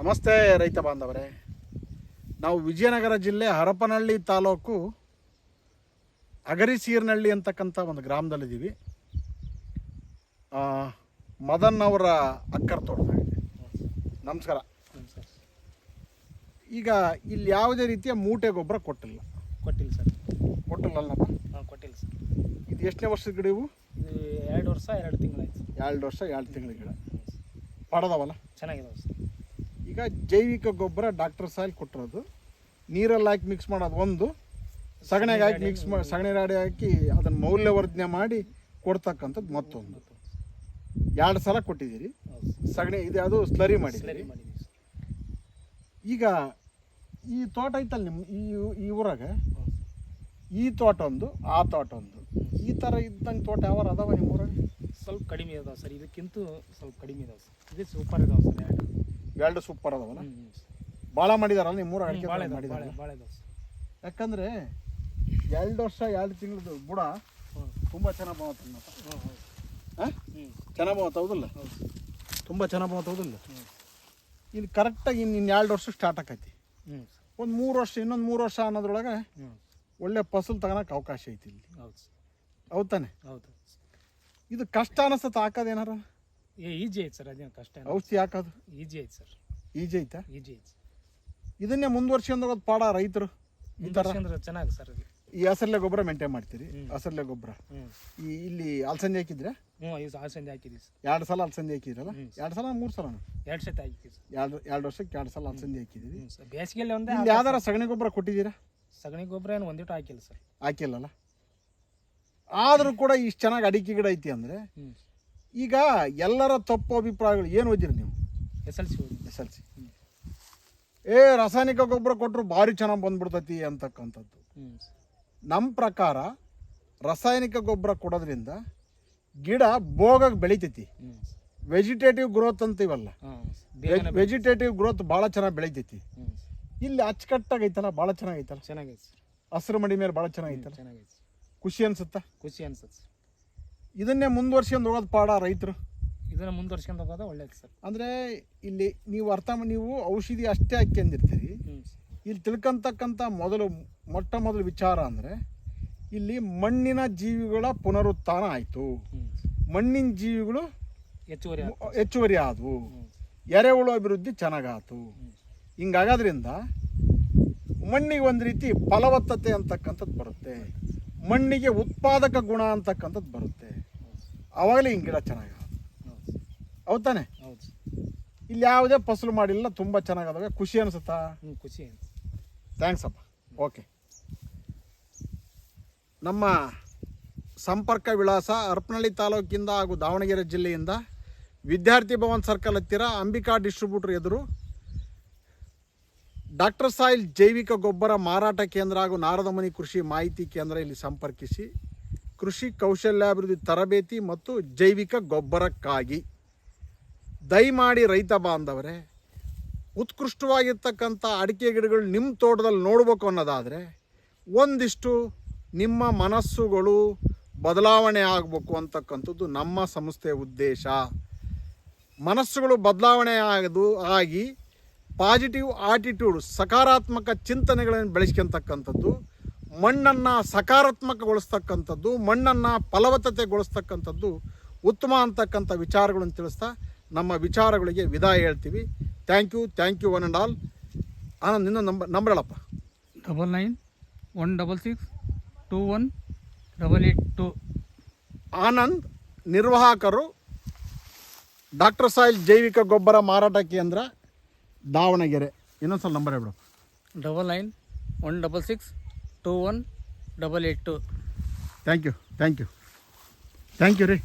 ನಮಸ್ತೆ ರೈತ ಬಾಂಧವರೇ. ನಾವು ವಿಜಯನಗರ ಜಿಲ್ಲೆ ಹರಪನಹಳ್ಳಿ ತಾಲೂಕು ಅಗರಿಸೀರ್ನಹಳ್ಳಿ ಅಂತಕ್ಕಂಥ ಒಂದು ಗ್ರಾಮದಲ್ಲಿದ್ದೀವಿ. ಮದನ್ ಅವರ ಅಕ್ಕರ್ ತೋಟ ನಮಸ್ಕಾರ. ಈಗ ಇಲ್ಲಿ ಯಾವುದೇ ರೀತಿಯ ಮೂಟೆ ಗೊಬ್ಬರ ಕೊಟ್ಟಿಲ್ಲ. ಕೊಟ್ಟಿಲ್ಲ ಸರ್. ಕೊಟ್ಟಿಲ್ಲಲ್ಲಪ್ಪ? ಹಾಂ ಕೊಟ್ಟಿಲ್ಲ ಸರ್. ಇದು ಎಷ್ಟನೇ ವರ್ಷದ ಗಿಡ ಇವು? ಇದು ಎರಡು ವರ್ಷ ಎರಡು ತಿಂಗಳಾಯ್ತು ಎರಡು ವರ್ಷ ಎರಡು ತಿಂಗಳ ಗಿಡ. ಪಡದವಲ್ಲ? ಚೆನ್ನಾಗಿದಾವೆ ಸರ್. ಈಗ ಜೈವಿಕ ಗೊಬ್ಬರ ಡಾಕ್ಟರ್ ಸಾಯಿಲ್ ಕೊಟ್ಟಿರೋದು. ನೀರಲ್ಲಿ ಹಾಕಿ ಮಿಕ್ಸ್ ಮಾಡೋದು ಒಂದು. ಸಗಣಿಗೆ ಹಾಕಿ ಮಿಕ್ಸ್ ಮಾಡಿ ಸಗಣಿ ರಾಡಿ ಹಾಕಿ ಅದನ್ನು ಮೌಲ್ಯವರ್ಧನೆ ಮಾಡಿ ಕೊಡ್ತಕ್ಕಂಥದ್ದು ಮತ್ತೊಂದು. ಎರಡು ಸಲ ಕೊಟ್ಟಿದ್ದೀರಿ. ಸಗಣಿ ಇದು ಅದು ಸ್ಲರಿ ಮಾಡಿ ಈಗ ಈ ತೋಟ ಐತಲ್ಲ ನಿಮ್ಮ ಈ ಈ ಊರಾಗ? ಈ ತೋಟ ಒಂದು ಆ ತೋಟ ಒಂದು ಈ ಥರ ಇದ್ದಂಗೆ ತೋಟ ಯಾವ ಅದಾವ ನಿಮ್ಮ ಊರಾಗ? ಸ್ವಲ್ಪ ಕಡಿಮೆ ಅದಾವ ಸರ್. ಇದಕ್ಕಿಂತ ಸ್ವಲ್ಪ ಕಡಿಮೆ ಇದಾವೆ ಸರ್. ಇದು ಸೂಪರ್ ಇದಾವೆ ಸರ್. ಎರಡು ಸೂಪರ್ ಅದಾವಲ್ಲ? ಭಾಳ ಮಾಡಿದಾರಲ್ಲ ನಿಮ್ಮ ಮೂರು ಅಡಿಕೆ ಭಾಳ ಮಾಡಿದಾರೆ? ಯಾಕಂದ್ರೆ ಎರಡು ವರ್ಷ ಎರಡು ತಿಂಗಳದು ಬುಡ ತುಂಬಾ ಚೆನ್ನಾಗಿ ಹೌದು ಹಾಂ? ಚೆನ್ನಾಗಿ ಬಂತ ಹೌದಲ್ಲ? ಹೌದು. ತುಂಬ ಚೆನ್ನಾಗಿ ಬಂತ ಹೌದಲ್ಲ? ಇಲ್ಲಿ ಕರೆಕ್ಟಾಗಿ ಇನ್ನು ಇನ್ನು ಎರಡು ವರ್ಷ ಸ್ಟಾರ್ಟ್ ಆಕೈತಿ. ಒಂದು ಮೂರು ವರ್ಷ ಇನ್ನೊಂದು ಮೂರು ವರ್ಷ ಅನ್ನೋದ್ರೊಳಗೆ ಒಳ್ಳೆ ಫಸಲು ತಗೊಳಕ್ಕೆ ಅವಕಾಶ ಐತಿ ಇಲ್ಲಿ. ಹೌದು. ತಾನೆ? ಹೌದು. ಇದು ಕಷ್ಟ ಅನಿಸ್ತತ ಹಾಕೋದು ಏನಾರ? ಏ ಈಜಿ ಐತೆ ಸರ್ ಅದೇನು ಕಷ್ಟ ಔಷಧಿ ಹಾಕೋದು? ಈಜಿ ಐತೆ ಸರ್. ಈಜಿ ಐತಾ ಈಜಿ ಐತೆ ಇದನ್ನೇ ಮುಂದುವರ್ಸ್ಕೊಂಡು ಹೋಗೋದು ಪಾಡ ರೈತರು ಈ ಥರ ಚೆನ್ನಾಗಿ ಸರ್ ಅದು. ಈ ಹಸರ್ಲೆ ಗೊಬ್ಬರ ಮೇಂಟೈನ್ ಮಾಡ್ತೀರಿ. ಹಸರ್ಲೆ ಗೊಬ್ಬರ. ಹ್ಞೂ ಈ ಇಲ್ಲಿ ಅಲಸಂದೆ ಹಾಕಿದ್ರೆ ಹ್ಞೂ ಐದು ಅಲ್ಸಂದಿ ಹಾಕಿದ್ದೀವಿ ಸರ್. ಎರಡು ಸಲ ಅಲಸಂದೆ ಹಾಕಿದ್ರಲ್ಲ. ಎರಡು ಸಲ ಮೂರು ಸಲ ಎರಡು ಸತಿ ಹಾಕಿದ್ದೀವಿ ಸರ್. ಎರಡು ಎರಡು ವರ್ಷಕ್ಕೆ ಎರಡು ಸಲ ಅಲಸಂದೆ ಹಾಕಿದ್ದೀವಿ ಹ್ಞೂ ಸರ್ ಬೇಸಿಗೆಯಲ್ಲಿ ಒಂದೇ ಇಲ್ಲಿ ಯಾವ್ದಾರ ಸಗಣಿ ಗೊಬ್ಬರ ಕೊಟ್ಟಿದ್ದೀರಾ? ಸಗಣಿ ಗೊಬ್ಬರ ಏನು ಒಂದಿಟ್ಟು ಹಾಕಿಲ್ಲ ಸರ್. ಹಾಕಿಲ್ಲಲ್ಲ? ಆದರೂ ಕೂಡ ಇಷ್ಟು ಚೆನ್ನಾಗಿ ಅಡಿಕೆ ಗಿಡ ಐತಿ ಅಂದರೆ ಹ್ಞೂ ಈಗ ಎಲ್ಲರ ತಪ್ಪು ಅಭಿಪ್ರಾಯಗಳು ಏನು ಓದಿರಿ ನೀವು? S L C S L C. ಏ ರಾಸಾಯನಿಕ ಗೊಬ್ಬರ ಕೊಟ್ಟರು ಭಾರಿ ಚೆನ್ನಾಗಿ ಬಂದ್ಬಿಡ್ತೈತಿ ಅಂತಕ್ಕಂಥದ್ದು. ನಮ್ಮ ಪ್ರಕಾರ ರಾಸಾಯನಿಕ ಗೊಬ್ಬರ ಕೊಡೋದ್ರಿಂದ ಗಿಡ ಬೋಗಾಗಿ ಬೆಳಿತೈತಿ. ವೆಜಿಟೇಟಿವ್ ಗ್ರೋತ್ ಅಂತೀವಲ್ಲ ವೆಜಿಟೇಟಿವ್ ಗ್ರೋತ್ ಭಾಳ ಚೆನ್ನಾಗಿ ಬೆಳಿತೈತಿ. ಇಲ್ಲಿ ಅಚ್ಚುಕಟ್ಟಾಗೈತಲ್ಲ ಭಾಳ ಚೆನ್ನಾಗೈತಲ್ಲ? ಚೆನ್ನಾಗೈತೆ. ಸರ್ ಹಸಿರು ಮಡಿ ಮೇಲೆ ಭಾಳ ಚೆನ್ನಾಗೈತಲ್ಲ? ಖುಷಿ ಅನ್ಸುತ್ತಾ? ಖುಷಿ ಅನ್ಸುತ್ತೆ. ಇದನ್ನೇ ಮುಂದುವರ್ಸ್ಕೊಂಡು ಹೋಗೋದು ಪಾಡ ರೈತರು. ಇದನ್ನು ಮುಂದುವರ್ಸ್ಕೊಂಡು ಹೋಗೋದು ಒಳ್ಳೇದು ಸರ್. ಅಂದರೆ ಇಲ್ಲಿ ನೀವು ಅರ್ಥ ನೀವು ಔಷಧಿ ಅಷ್ಟೇ ಹಾಕ್ಯಂದಿರ್ತೀರಿ ಇಲ್ಲಿ ತಿಳ್ಕೊಂತಕ್ಕಂಥ ಮೊದಲು ಮೊಟ್ಟ ಮೊದಲು ವಿಚಾರ ಅಂದರೆ ಇಲ್ಲಿ ಮಣ್ಣಿನ ಜೀವಿಗಳ ಪುನರುತ್ಥಾನ ಆಯಿತು. ಮಣ್ಣಿನ ಜೀವಿಗಳು ಹೆಚ್ಚುವರಿ. ಹೆಚ್ಚುವರಿ ಆದವು. ಎರೆಹುಳು ಅಭಿವೃದ್ಧಿ ಚೆನ್ನಾಗಾತು. ಹಿಂಗಾಗೋದ್ರಿಂದ ಮಣ್ಣಿಗೆ ಒಂದು ರೀತಿ ಫಲವತ್ತತೆ ಅಂತಕ್ಕಂಥದ್ದು ಬರುತ್ತೆ. ಮಣ್ಣಿಗೆ ಉತ್ಪಾದಕ ಗುಣ ಅಂತಕ್ಕಂಥದ್ದು ಬರುತ್ತೆ. ಆವಾಗಲೇ ಹಿಂಗೆ ಗಿಡ ಚೆನ್ನಾಗಿ ಹೌದು ತಾನೆ? ಹೌದು. ಇಲ್ಲಿ ಯಾವುದೇ ಫಸಲು ಮಾಡಿಲ್ಲ ತುಂಬ ಚೆನ್ನಾಗಿದಾವೆ ಖುಷಿ ಅನಿಸುತ್ತಾ? ಹ್ಞೂ ಖುಷಿ ಅನ್ಸುತ್ತೆ. ಥ್ಯಾಂಕ್ಸ್ ಅಪ್ಪ. ಓಕೆ ನಮ್ಮ ಸಂಪರ್ಕ ವಿಳಾಸ ಹರಪನಹಳ್ಳಿ ತಾಲೂಕಿಂದ ಹಾಗೂ ದಾವಣಗೆರೆ ಜಿಲ್ಲೆಯಿಂದ ವಿದ್ಯಾರ್ಥಿ ಭವನ್ ಸರ್ಕಲ್ ಹತ್ತಿರ ಅಂಬಿಕಾ ಡಿಸ್ಟ್ರಿಬ್ಯೂಟರ್ ಎದುರು ಡಾಕ್ಟರ್ ಸಾಯಿಲ್ ಜೈವಿಕ ಗೊಬ್ಬರ ಮಾರಾಟ ಕೇಂದ್ರ ಹಾಗೂ ನಾರದಮನಿ ಕೃಷಿ ಮಾಹಿತಿ ಕೇಂದ್ರ ಇಲ್ಲಿ ಸಂಪರ್ಕಿಸಿ. ಕೃಷಿ ಕೌಶಲ್ಯಾಭಿವೃದ್ಧಿ ತರಬೇತಿ ಮತ್ತು ಜೈವಿಕ ಗೊಬ್ಬರಕ್ಕಾಗಿ ದಯಮಾಡಿ ರೈತ ಬಾಂಧವರೇ, ಉತ್ಕೃಷ್ಟವಾಗಿರ್ತಕ್ಕಂಥ ಅಡಿಕೆ ಗಿಡಗಳು ನಿಮ್ಮ ತೋಟದಲ್ಲಿ ನೋಡಬೇಕು ಅನ್ನೋದಾದರೆ ಒಂದಿಷ್ಟು ನಿಮ್ಮ ಮನಸ್ಸುಗಳು ಬದಲಾವಣೆ ಆಗಬೇಕು ಅಂತಕ್ಕಂಥದ್ದು ನಮ್ಮ ಸಂಸ್ಥೆಯ ಉದ್ದೇಶ. ಮನಸ್ಸುಗಳು ಬದಲಾವಣೆ ಆಗದು, ಆಗಿ ಪಾಸಿಟಿವ್ ಆಟಿಟ್ಯೂಡ್ ಸಕಾರಾತ್ಮಕ ಚಿಂತನೆಗಳನ್ನು ಬೆಳೆಸ್ಕೊಂತಕ್ಕಂಥದ್ದು ಮಣ್ಣನ್ನು ಸಕಾರಾತ್ಮಕಗೊಳಿಸ್ತಕ್ಕಂಥದ್ದು ಮಣ್ಣನ್ನು ಫಲವತ್ತತೆಗೊಳಿಸ್ತಕ್ಕಂಥದ್ದು ಉತ್ತಮ ಅಂತಕ್ಕಂಥ ವಿಚಾರಗಳನ್ನು ತಿಳಿಸ್ತಾ ನಮ್ಮ ವಿಚಾರಗಳಿಗೆ ವಿದಾಯ ಹೇಳ್ತೀವಿ. Thank you thank you one and all Anand ನಿನ್ನ ನಂಬರ್ ನಂಬರ್ ಹೇಳಪ್ಪ double nine one double six two one double eight two Anand ನಿರ್ವಾಹಕರು ಡಾಕ್ಟರ್ ಸಾಯಿಲ್ ಜೈವಿಕ ಗೊಬ್ಬರ ಮಾರಾಟ ಕೇಂದ್ರ ದಾವಣಗೆರೆ. ಇನ್ನೊಂದು ಸಲ ನಂಬರ್ ಹೇಳ್ಬಿಡು. Double nine one double six two one double eight two. Thank you thank you thank you ರೀ.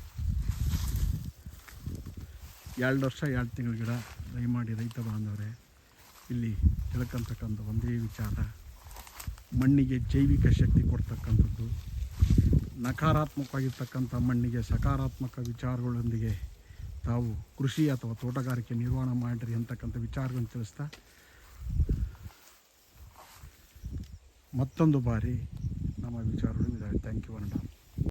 ಎರಡು ವರ್ಷ ಎರಡು ತಿಂಗಳ ಗಿಡ ದಯಮಾಡಿ ರೈತ ಬಾಂಧವರೇ ಇಲ್ಲಿ ತಿಳ್ಕಂತಕ್ಕಂಥ ಒಂದೇ ವಿಚಾರ. ಮಣ್ಣಿಗೆ ಜೈವಿಕ ಶಕ್ತಿ ಕೊಡ್ತಕ್ಕಂಥದ್ದು ನಕಾರಾತ್ಮಕವಾಗಿರ್ತಕ್ಕಂಥ ಮಣ್ಣಿಗೆ ಸಕಾರಾತ್ಮಕ ವಿಚಾರಗಳೊಂದಿಗೆ ತಾವು ಕೃಷಿ ಅಥವಾ ತೋಟಗಾರಿಕೆ ನಿರ್ವಹಣೆ ಮಾಡಿರಿ ಅಂತಕ್ಕಂಥ ವಿಚಾರಗಳನ್ನು ತಿಳಿಸ್ತಾ ಮತ್ತೊಂದು ಬಾರಿ ನಮ್ಮ ವಿಚಾರಗಳು ಇದಾವೆ. ಥ್ಯಾಂಕ್ ಯು ಅಣ್ಣ